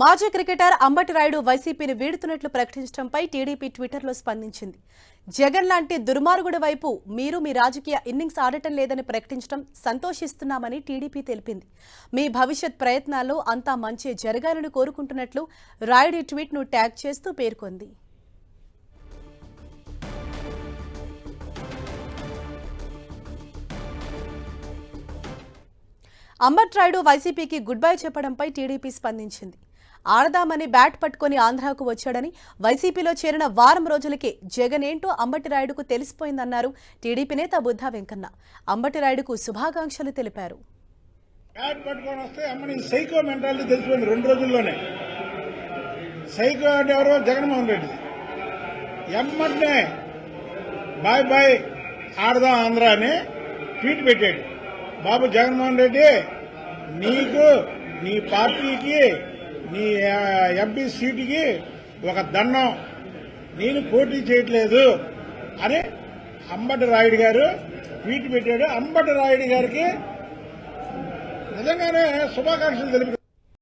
మాజీ క్రికెటర్ అంబటి రాయుడు వైసీపీని వీడుతున్నట్లు ప్రకటించడంపై టీడీపీ ట్విట్టర్లో స్పందించింది. జగన్ లాంటి దుర్మార్గుడి వైపు మీరు మీ రాజకీయ ఇన్నింగ్స్ ఆడటం లేదని ప్రకటించడం సంతోషిస్తున్నామని టీడీపీ తెలిపింది. మీ భవిష్యత్ ప్రయత్నాల్లో అంతా మంచి జరగాలని కోరుకుంటున్నట్లు రాయుడి ట్వీట్ను ట్యాగ్ చేస్తూ పేర్కొంది. అంబట్ రాయుడు వైసీపీకి గుడ్ బై చెప్పడంపై టీడీపీ స్పందించింది. ఆడదామని బ్యాట్ పట్టుకుని ఆంధ్రాకు వచ్చాడని వైసీపీలో చేరిన వారం రోజులకే జగన్ ఏంటో అంబటిరాయుడుకు తెలిసిపోయిందన్నారు టీడీపీ నేత బుద్ధా వెంకన్న. అంబటిరాయుడుకు శుభాకాంక్షలు తెలిపారు. బ్యాట్ పట్టుకొని వస్తే అమ్మని సైకో మెంటాలిటీ తెలిసిపోయింది రెండు రోజుల్లోనే. సైకో అంటే ఎవరో? జగన్మోహన్ రెడ్డి. ఎమ్మటనే బాయ్ బాయ్ ఆడదాం ఆంధ్ర అని ట్వీట్ పెట్టాడు. బాబు జగన్మోహన్ రెడ్డి నీకు నీ పార్టీకి నీ ఎంపీ సీటుకి ఒక దండం. నేను పోటీ చేయట్లేదు అని అంబటి రాయుడు గారు ట్వీట్ పెట్టాడు. అంబటి రాయుడు గారికి నిజంగానే శుభాకాంక్షలు తెలిపి